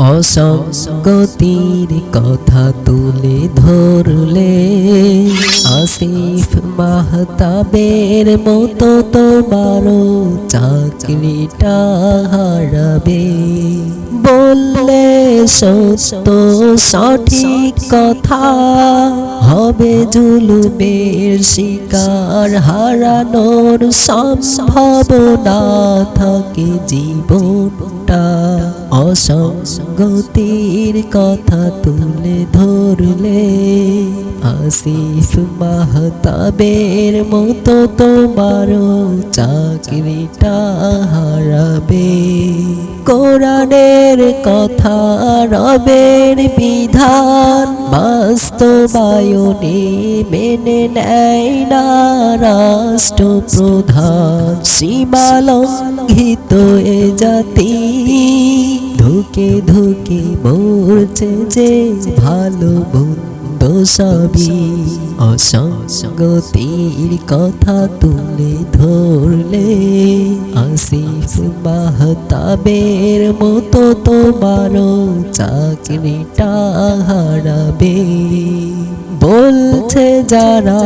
অসঙ্গতির কথা তুলে ধরলে আসিফ মাহতাবের মতো তোমারও চাকরিটা হারাবে। বললে সত্য, সঠিক কথা হবে জুলুমের শিকার। হারানোর সম্ভাবনা থাকে জীবনটা। অসঙ্গতির কথা তুলে ধরলে আসিফ মাহতাবের মতো তোমারও চাকরিটা হারাবে। কোরআনের কথা রবের বিধান, বাস্তবায়নে মেনে নেয় না রাষ্ট্র প্রধান সীমালঙ্ঘিত এ জাতি ধুকে ধুকে মরছে যে ভালো বন্ধ সবই। অসঙ্গতির কথা তুলে ধরলে আসিফ মাহতাবের মতো তোমারও চাকরিটা হারাবে। বলছে যারা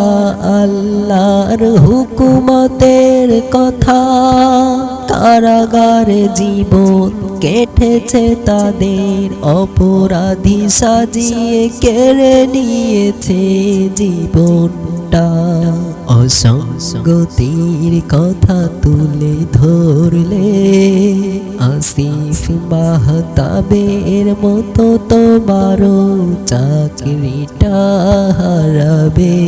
আল্লাহর হুকুমতের কথা কারাগারে জীবন কেটেছে তাদের অপরাধী সাজিয়ে কেড়ে নিয়েছে জীবনটা অসঙ্গতির কথা তুলে ধরলে? আসিফ মাহতাবের মতো তোমারও চাকরিটা হারাবে।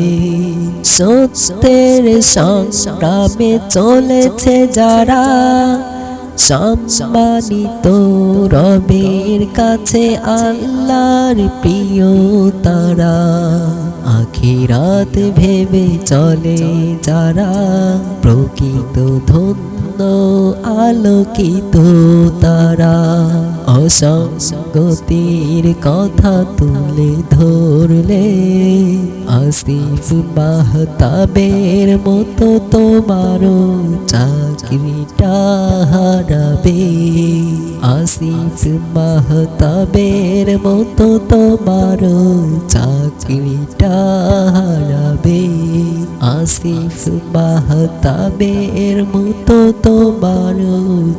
সত্যের সংগ্রামে চলেছে যারা সম্মানিত রবের কাছে আল্লাহর প্রিয় তারা। আখিরাত ভেবে চলে যারা প্রকৃত ধন্য আলোকিত তারা। অসঙ্গতির কথা তুলে ধরলে আসিফ মাহতাবের মতো তোমারও চাকরিটা হারাবে। আসিফ মাহতাবের মতো তোমারও চাকরিটা হারাবে। আসিফ মাহতাবের মতো তোমার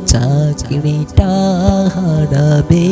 চাকরিটা হারাবে।